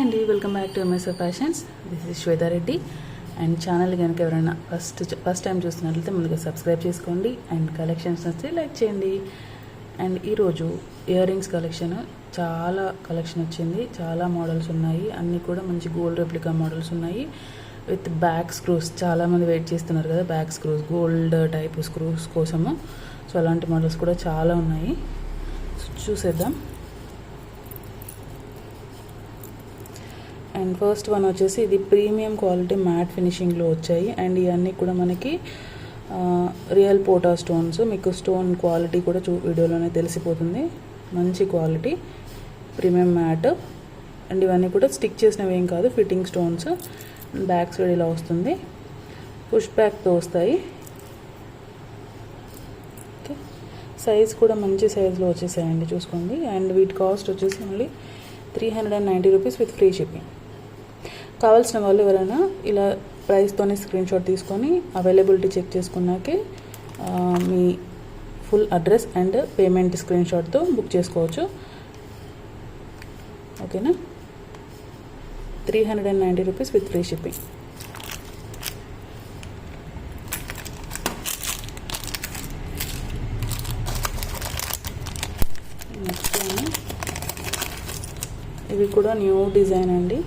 అండి. Welcome back to MSR fashions this is Shweta Reddy and channel కనుక ఎవరైనా first first time చూస్తున్నట్లయితే ముందుగా సబ్స్క్రైబ్ చేసుకోండి. అండ్ కలెక్షన్స్ వస్తే లైక్ చేయండి. అండ్ ఈరోజు ఇయర్ రింగ్స్ కలెక్షన్ చాలా కలెక్షన్ వచ్చింది. చాలా మోడల్స్ ఉన్నాయి. అన్నీ కూడా మంచి గోల్డ్ రెప్లికా మోడల్స్ ఉన్నాయి. విత్ బ్యాక్ స్క్రూస్ చాలామంది వెయిట్ చేస్తున్నారు కదా. Back screws gold type screws కోసము. సో అలాంటి మోడల్స్ కూడా చాలా ఉన్నాయి. చూసేద్దాం. అండ్ ఫస్ట్ వన్ వచ్చేసి ఇది ప్రీమియం క్వాలిటీ మ్యాట్ ఫినిషింగ్లో వచ్చాయి. అండ్ ఇవన్నీ కూడా మనకి రియల్ పోటా స్టోన్స్. మీకు స్టోన్ క్వాలిటీ కూడా చూ వీడియోలోనే తెలిసిపోతుంది. మంచి క్వాలిటీ ప్రీమియం మ్యాట్. అండ్ ఇవన్నీ కూడా స్టిక్ చేసినవి ఏం కాదు ఫిట్టింగ్ స్టోన్స్. బ్యాక్ సైడ్ ఇలా వస్తుంది. పుష్ బ్యాక్తో వస్తాయి. ఓకే. సైజ్ కూడా మంచి సైజులో వచ్చేసాయండి చూసుకోండి. అండ్ వీటి కాస్ట్ వచ్చేసి only three hundred and ninety rupees with free shipping. కావాల్సిన వాళ్ళు ఎవరైనా ఇలా ప్రైస్తోనే స్క్రీన్ షాట్ తీసుకొని అవైలబిలిటీ చెక్ చేసుకున్నాకే మీ full address and payment screen షాట్తో book చేసుకోవచ్చు. ఓకేనా? Three hundred and ninety rupees with free shipping next ఇవి కూడా న్యూ డిజైన్ అండి.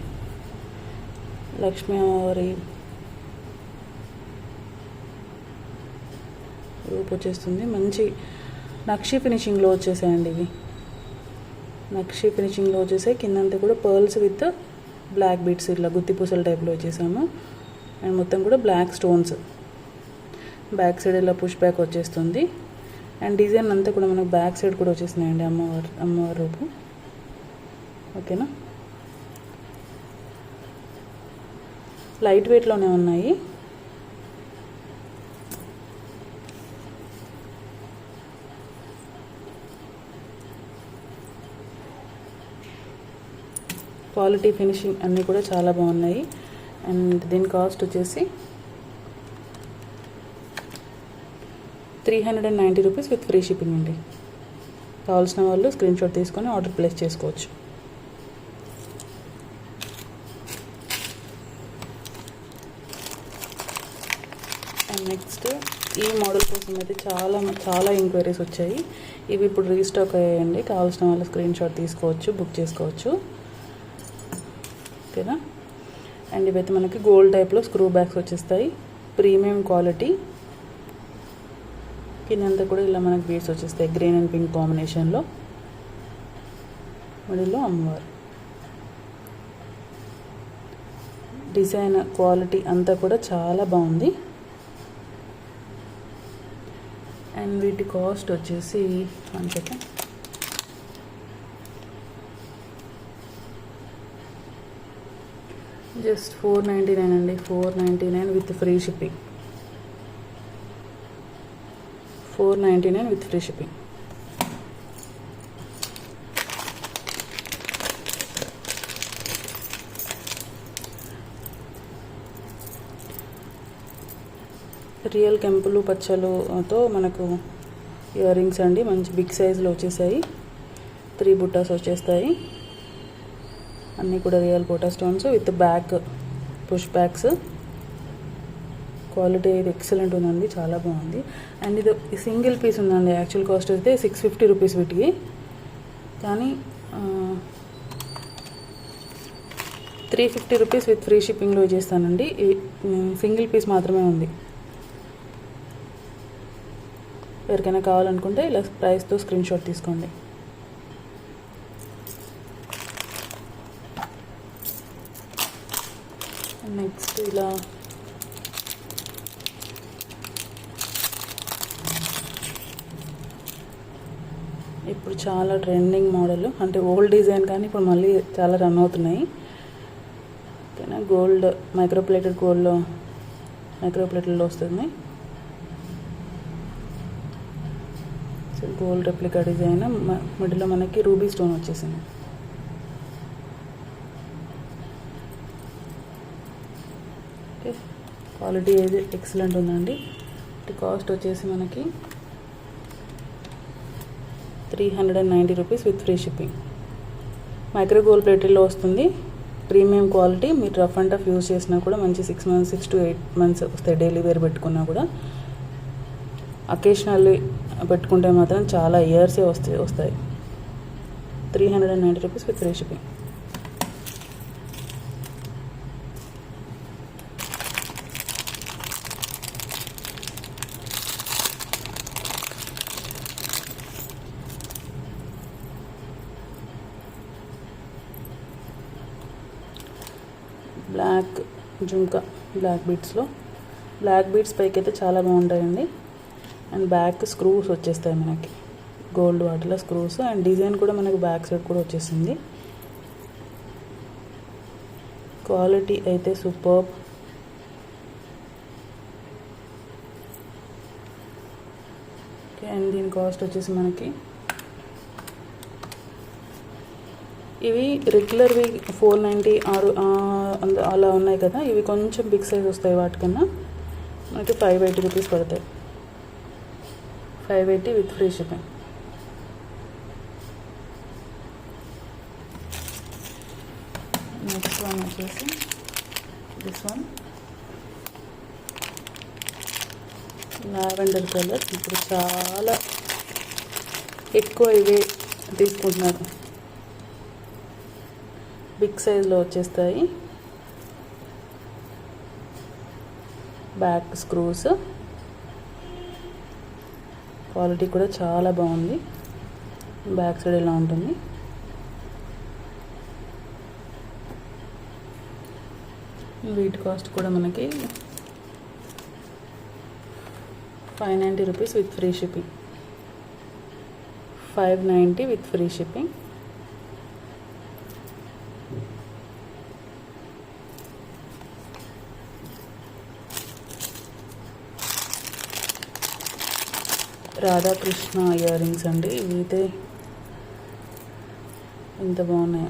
లక్ష్మీ అమ్మవారి రూప్ వచ్చేస్తుంది. మంచి నక్షి ఫినిషింగ్లో వచ్చేసాయండి ఇవి. నక్షి ఫినిషింగ్లో వచ్చేసాయి. కిందంతా కూడా పర్ల్స్ విత్ బ్లాక్ బీట్స్ ఇట్లా గుత్తి పూసల టైప్లో వచ్చేసాము. అండ్ మొత్తం కూడా బ్లాక్ స్టోన్స్. బ్యాక్ సైడ్ ఇలా పుష్ బ్యాక్ వచ్చేస్తుంది. అండ్ డిజైన్ అంతా కూడా మనకు బ్యాక్ సైడ్ కూడా వచ్చేసినాయండి అమ్మవారి అమ్మవారి రూపు. ఓకేనా? లైట్ వెయిట్లోనే ఉన్నాయి. క్వాలిటీ ఫినిషింగ్ అన్నీ కూడా చాలా బాగున్నాయి. అండ్ దీని కాస్ట్ వచ్చేసి three hundred and ninety rupees with free shipping అండి. కావాల్సిన వాళ్ళు స్క్రీన్ షాట్ తీసుకొని ఆర్డర్ ప్లేస్ చేసుకోవచ్చు అండ్ నెక్స్ట్ ఈ మోడల్ కోసం అయితే చాలా చాలా ఎంక్వైరీస్ వచ్చాయి. ఇవి ఇప్పుడు రీస్టాక్ అయ్యాయండి. కావాల్సిన వాళ్ళు స్క్రీన్ షాట్ తీసుకోవచ్చు బుక్ చేసుకోవచ్చు. ఓకేనా? అండ్ ఇవైతే మనకి గోల్డ్ టైప్లో స్క్రూ బ్యాగ్స్ వచ్చేస్తాయి. ప్రీమియం క్వాలిటీ కిందంతా కూడా ఇలా మనకి బీడ్స్ వచ్చేస్తాయి గ్రీన్ అండ్ పింక్ కాంబినేషన్లో మిడిల్లో అమ్మవారు. డిజైన్ క్వాలిటీ అంతా కూడా చాలా బాగుంది. అండ్ వీటి కాస్ట్ వచ్చేసి one second just four ninety nine అండి. Four ninety nine with free shipping four ninety nine with free shipping real కెంపులు పచ్చలుతో మనకు ఇయర్ రింగ్స్ అండి మంచి బిగ్ సైజులో వచ్చేసాయి. త్రీ బుట్టాస్ వచ్చేస్తాయి. అన్నీ కూడా real Kota stones with back push backs quality అయితే ఎక్సలెంట్ ఉందండి చాలా బాగుంది. అండ్ ఇది సింగిల్ పీస్ ఉందండి యాక్చువల్ కాస్ట్ అయితే సిక్స్ ఫిఫ్టీ రూపీస్ వీటికి. కానీ three fifty rupees with free షిప్పింగ్లో చేస్తానండి సింగిల్ పీస్ మాత్రమే ఉంది. ఎవరికైనా కావాలనుకుంటే ఇలా ప్రైస్తో స్క్రీన్ షాట్ తీసుకోండి. నెక్స్ట్ ఇలా ఇప్పుడు చాలా ట్రెండింగ్ మోడల్ అంటే ఓల్డ్ డిజైన్ కానీ ఇప్పుడు మళ్ళీ చాలా రన్ అవుతున్నాయి. ఓకేనా? గోల్డ్ మైక్రోప్లేటెడ్ గోల్డ్లో మైక్రోప్లేటెడ్లో వస్తుంది సో గోల్డ్ రెప్లికా డిజైన్ మిడిల్లో మనకి రూబీ స్టోన్ వచ్చేసింది. ఓకే. క్వాలిటీ అయితే ఎక్సలెంట్ ఉందండి. కాస్ట్ వచ్చేసి మనకి three hundred and ninety rupees with free shipping. Micro gold ప్లేట్లో వస్తుంది. ప్రీమియం క్వాలిటీ మీరు రఫ్ అండ్ టఫ్ యూజ్ చేసినా కూడా మంచి six months six to eight months వస్తాయి డైలీ వేర్ పెట్టుకున్నా కూడా. అకేషనల్లీ పెట్టుకుంటే మాత్రం చాలా ఇయర్సే వస్తాయి వస్తాయి. Three hundred and ninety rupees with free shipping black jhumka black బీట్స్లో black beads పైకి అయితే చాలా బాగుంటాయండి. అండ్ బ్యాక్ స్క్రూస్ వచ్చేస్తాయి మనకి. గోల్డ్ వాటిలో స్క్రూస్ అండ్ డిజైన్ కూడా మనకి బ్యాక్ సైడ్ కూడా వచ్చేసింది. క్వాలిటీ అయితే సూపర్. అండ్ దీని కాస్ట్ వచ్చేసి మనకి ఇవి రెగ్యులర్వి ఫోర్ నైంటీ ఆరు అలా ఉన్నాయి కదా. ఇవి కొంచెం బిగ్ సైజ్ వస్తాయి వాటికన్నా. మనకి ఫైవ్ ఎయిటీ రూపీస్ పడతాయి. Five eighty with free shipping. Next one వచ్చేసి దిస్ వన్. Lavender colour. ఇప్పుడు చాలా ఎక్కువ ఇవే తీసుకుంటున్నారు. బిగ్ సైజ్లో వచ్చేస్తాయి. Back screws. క్వాలిటీ కూడా చాలా బాగుంది. బ్యాక్ సైడ్ ఇలా ఉంటుంది? వీటి కాస్ట్ కూడా మనకి five ninety rupees with free shipping. Five ninety with free shipping. Radhakrishna earrings అండి. ఇవైతే ఎంత బాగున్నాయి.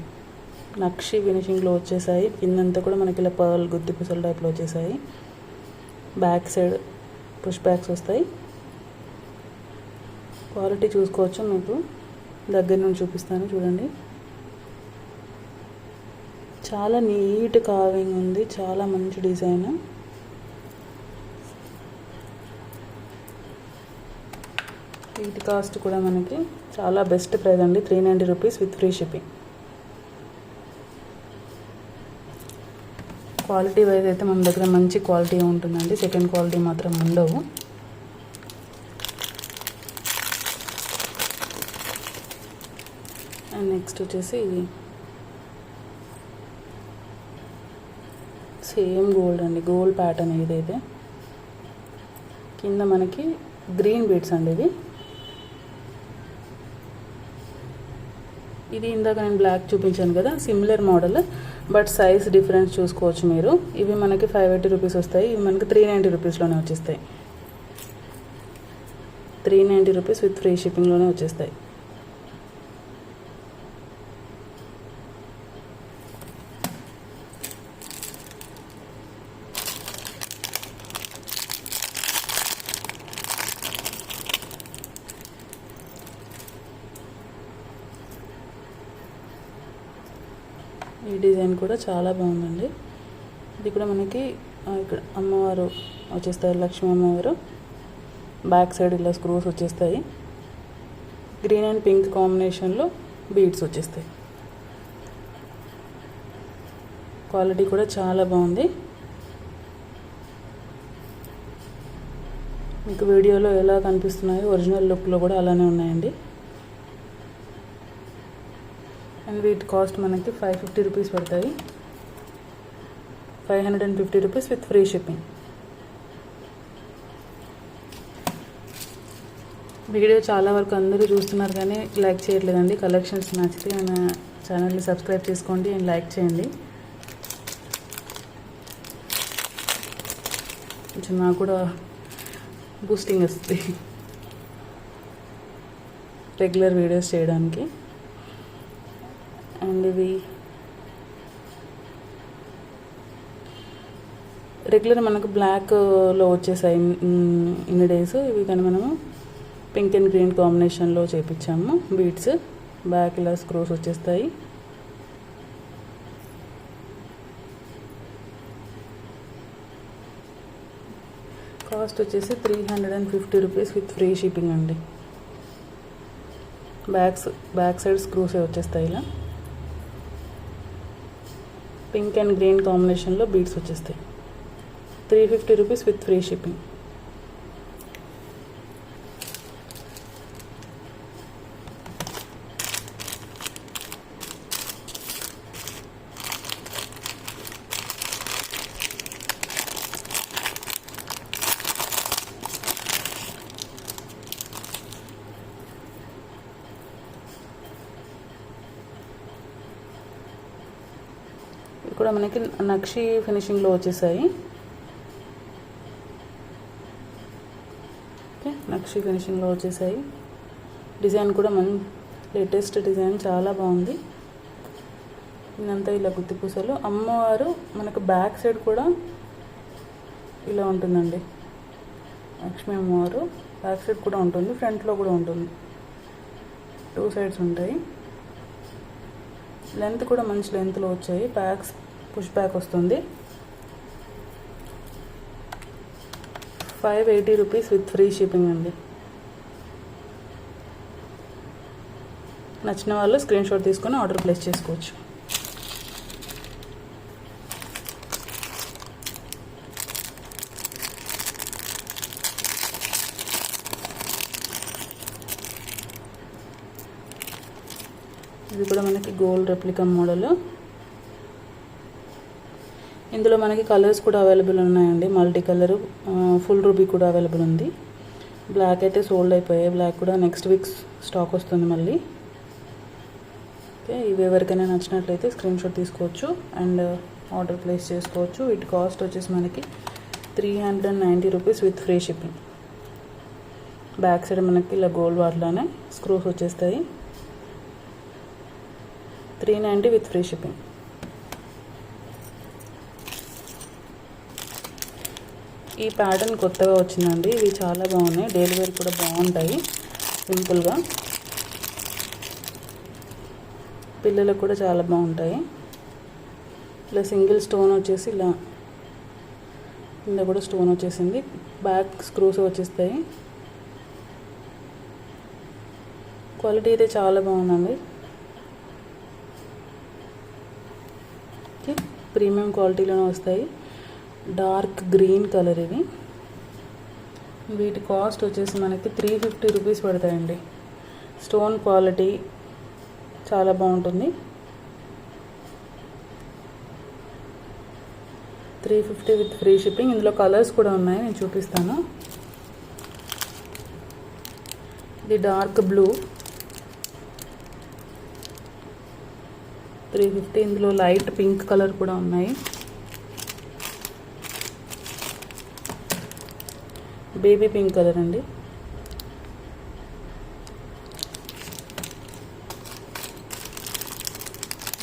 నక్షి ఫినిషింగ్లో వచ్చేసాయి. కిందంతా కూడా మనకి ఇలా పర్ల్ గుత్తి పుసల టైప్లో వచ్చేసాయి. బ్యాక్ సైడ్ పుష్ బ్యాక్స్ వస్తాయి. క్వాలిటీ చూసుకోవచ్చు మీకు. దగ్గర నుంచి చూపిస్తాను చూడండి. చాలా నీట్ కార్వింగ్ ఉంది. చాలా మంచి డిజైన్. వీటి కాస్ట్ కూడా మనకి చాలా బెస్ట్ ప్రైస్ అండి. Three ninety rupees with free shipping quality wise అయితే మన దగ్గర మంచి క్వాలిటీ ఉంటుందండి. సెకండ్ క్వాలిటీ మాత్రం ఉండవు. అండ్ నెక్స్ట్ వచ్చేసి సేమ్ గోల్డ్ అండి. గోల్డ్ ప్యాటర్న్ ఇదైతే. కింద మనకి గ్రీన్ బీట్స్ అండి ఇది ఇది ఇందాక నేను బ్లాక్ చూపించాను కదా similar model but size difference చూసుకోవచ్చు మీరు. ఇవి మనకి ఫైవ్ ఎయిటీ రూపీస్ వస్తాయి ఇవి మనకి త్రీ నైంటీ రూపీస్లోనే వచ్చేస్తాయి. Three ninety rupees with free షిప్పింగ్లోనే వచ్చేస్తాయి. ఈ డిజైన్ కూడా చాలా బాగుందండి. ఇది కూడా మనకి ఇక్కడ అమ్మవారు వచ్చేస్తారు లక్ష్మీ అమ్మవారు. బ్యాక్ సైడ్ ఇలా స్క్రూస్ వచ్చేస్తాయి. గ్రీన్ అండ్ పింక్ కాంబినేషన్లో బీడ్స్ వచ్చేస్తాయి. క్వాలిటీ కూడా చాలా బాగుంది. మీకు వీడియోలో ఎలా కనిపిస్తున్నాయో ఒరిజినల్ లుక్లో కూడా అలానే ఉన్నాయండి. అండ్ వీటి కాస్ట్ మనకి ఫైవ్ ఫిఫ్టీ రూపీస్ పడతాయి. Five hundred and fifty rupees with free shipping video చాలా వరకు అందరూ చూస్తున్నారు కానీ లైక్ చేయట్లేదండి. కలెక్షన్స్ నచ్చితే మన ఛానల్ని సబ్స్క్రైబ్ చేసుకోండి అండ్ లైక్ చేయండి. కొంచెం నాకు కూడా బూస్టింగ్ వస్తుంది. రెగ్యులర్ వీడియోస్ చేయడానికి. అండ్. ఇది రెగ్యులర్ మనకు బ్లాక్లో వచ్చేసాయి. ఇన్ని డేస్ ఇవి కానీ మనము పింక్ అండ్ గ్రీన్ కాంబినేషన్లో చేపించాము. బీట్స్ బ్యాక్ ఇలా స్క్రోస్ వచ్చేస్తాయి. కాస్ట్ వచ్చేసి three hundred and fifty rupees with free shipping అండి బ్యాక్స్ బ్యాక్ సైడ్ స్క్రూసే వచ్చేస్తాయి ఇలా. పింక్ అండ్ గ్రీన్ కాంబినేషన్లో బీడ్స్ వచ్చేస్తాయి. Three fifty rupees with free shipping. ఇక్కడ కూడా మనకి నక్షి ఫినిషింగ్లో వచ్చేసాయి. ఓకే నక్షి ఫినిషింగ్లో వచ్చేసాయి. డిజైన్ కూడా మన లేటెస్ట్ డిజైన్ చాలా బాగుంది. ఇదంతా ఇలా గుత్తిపూసలు అమ్మవారు మనకు బ్యాక్ సైడ్ కూడా ఇలా ఉంటుందండి. లక్ష్మీ అమ్మవారు బ్యాక్ సైడ్ కూడా ఉంటుంది ఫ్రంట్లో కూడా ఉంటుంది. టూ సైడ్స్ ఉంటాయి. లెంత్ కూడా మంచి లెంత్లో వచ్చాయి. బ్యాగ్స్ పుష్ బ్యాక్ వస్తుంది. Five eighty rupees with free shipping అండి. నచ్చిన వాళ్ళు స్క్రీన్ షాట్ తీసుకొని ఆర్డర్ ప్లేస్ చేసుకోవచ్చు ఇది కూడా మనకి రెప్లికా మోడల్. ఇందులో మనకి కలర్స్ కూడా అవైలబుల్ ఉన్నాయండి. మల్టీ కలర్ ఫుల్ రూబీ కూడా అవైలబుల్ ఉంది. బ్లాక్ అయితే సోల్డ్ అయిపోయాయి. బ్లాక్ కూడా నెక్స్ట్ వీక్ స్టాక్ వస్తుంది మళ్ళీ. ఓకే ఇవి ఎవరికైనా నచ్చినట్లయితే స్క్రీన్ షాట్ తీసుకోవచ్చు అండ్ ఆర్డర్ ప్లేస్ చేసుకోవచ్చు. వీటి కాస్ట్ వచ్చేసి మనకి three hundred ninety rupees with free shipping back side మనకి ఇలా గోల్డ్ వాటిలోనే స్క్రూస్ వచ్చేస్తాయి. Three ninety with free shipping. ఈ ప్యాటర్న్ కొత్తగా వచ్చిందండి. ఇవి చాలా బాగున్నాయి. డైలీ వేర్ కూడా బాగుంటాయి. సింపుల్గా. పిల్లలకు కూడా చాలా బాగుంటాయి. ఇలా సింగిల్ స్టోన్ వచ్చేసి ఇలా కింద కూడా స్టోన్ వచ్చేసింది. బ్యాక్ స్క్రూస్ వచ్చేస్తాయి. క్వాలిటీ అయితే చాలా బాగుందండి ఓకే ప్రీమియం క్వాలిటీలోనే వస్తాయి. డార్క్ గ్రీన్ కలర్ ఇవి. వీటి కాస్ట్ వచ్చేసి మనకి త్రీ ఫిఫ్టీ రూపీస్ పడతాయండి. స్టోన్ క్వాలిటీ చాలా బాగుంటుంది. Three fifty with free shipping ఇందులో కలర్స్ కూడా ఉన్నాయి నేను చూపిస్తాను. ఇది డార్క్ బ్లూ త్రీ ఫిఫ్టీ ఇందులో లైట్ పింక్ కలర్ కూడా ఉన్నాయి. బేబీ పింక్ కలర్ అండి.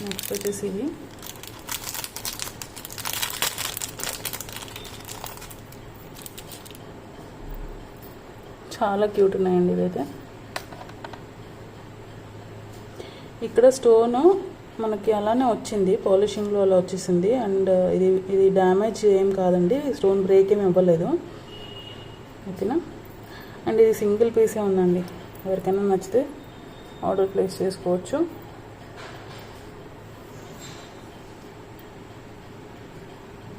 నెక్స్ట్ వచ్చేసి ఇవి చాలా క్యూట్ ఉన్నాయండి ఇదైతే ఇక్కడ స్టోను మనకి అలానే వచ్చింది పాలిషింగ్లో అలా వచ్చేసింది. అండ్ uh, ఇది ఇది డ్యామేజ్ ఏం కాదండి స్టోన్ బ్రేక్ ఏమి ఇవ్వలేదు. ఓకేనా? అండ్ ఇది సింగిల్ పీసే ఉందండి. ఎవరికైనా నచ్చితే ఆర్డర్ ప్లేస్ చేసుకోవచ్చు.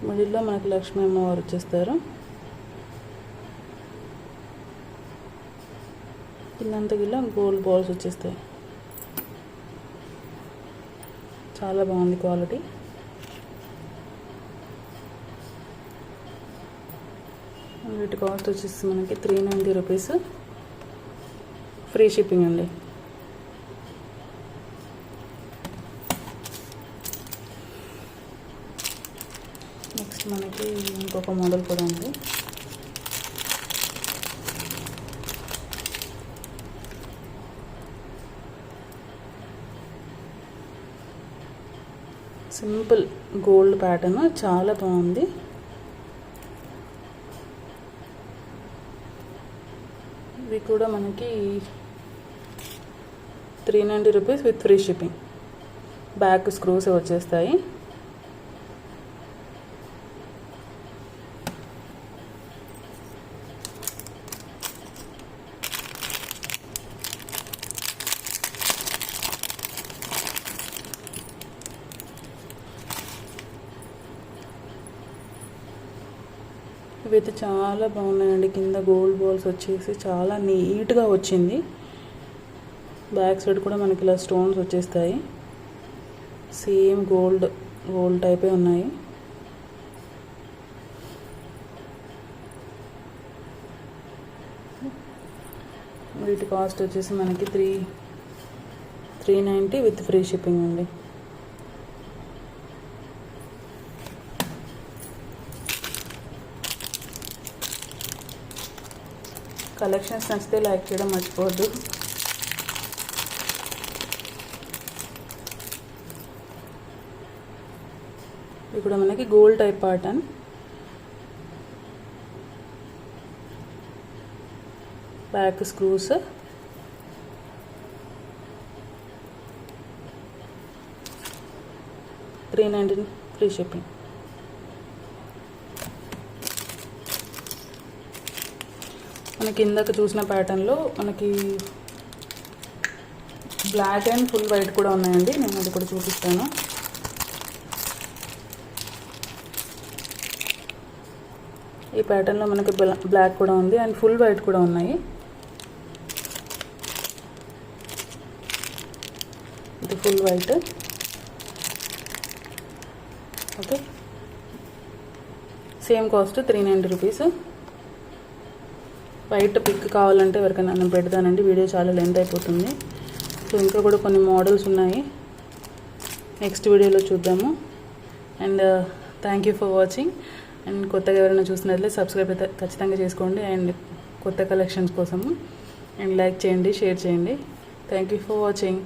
మిడిల్లో మనకి లక్ష్మీ అమ్మవారు వచ్చేస్తారు. కిందంతా గిల్ల గోల్డ్ బాల్స్ వచ్చేస్తాయి. చాలా బాగుంది క్వాలిటీ. వీటి కాస్ట్ వచ్చేసి మనకి three ninety rupees free shipping అండి. నెక్స్ట్ మనకి ఇంకొక మోడల్ కూడా ఉంది. Simple gold pattern. చాలా బాగుంది. ఇవి కూడా మనకి three ninety rupees with free shipping. Back screws వచ్చేస్తాయి. ఇవైతే చాలా బాగున్నాయండి. కింద గోల్డ్ బాల్స్ వచ్చేసి చాలా నీట్గా వచ్చింది. బ్యాక్ సైడ్ కూడా మనకి ఇలా స్టోన్స్ వచ్చేస్తాయి. సేమ్ గోల్డ్ గోల్డ్ టైపే ఉన్నాయి. వీటి కాస్ట్ వచ్చేసి మనకి three three ninety with free shipping అండి. కలెక్షన్స్ నచ్చితే లైక్ చేయడం మర్చిపోవద్దు. ఇది కూడా మనకి gold type pattern back screws three nineteen free shipping మనకి ఇందాక చూసిన ప్యాటర్న్లో మనకి బ్లాక్ అండ్ ఫుల్ వైట్ కూడా ఉన్నాయండి. నేను అది కూడా చూపిస్తాను. ఈ ప్యాటర్న్లో మనకి బ్లాక్ కూడా ఉంది అండ్ ఫుల్ వైట్ కూడా ఉన్నాయి. ఇది full white. Okay. Same cost three ninety rupees. White pic కావాలంటే ఎవరికైనా నేను పెడతానండి. వీడియో చాలా లెంత్ అయిపోతుంది. సో ఇంకా కూడా కొన్ని మోడల్స్ ఉన్నాయి. నెక్స్ట్ వీడియోలో చూద్దాము. And thank you for watching and కొత్తగా ఎవరైనా చూసినట్లయితే సబ్స్క్రైబ్ అయితే ఖచ్చితంగా చేసుకోండి. అండ్ కొత్త కలెక్షన్స్ కోసము. అండ్ లైక్ చేయండి షేర్ చేయండి. Thank you for watching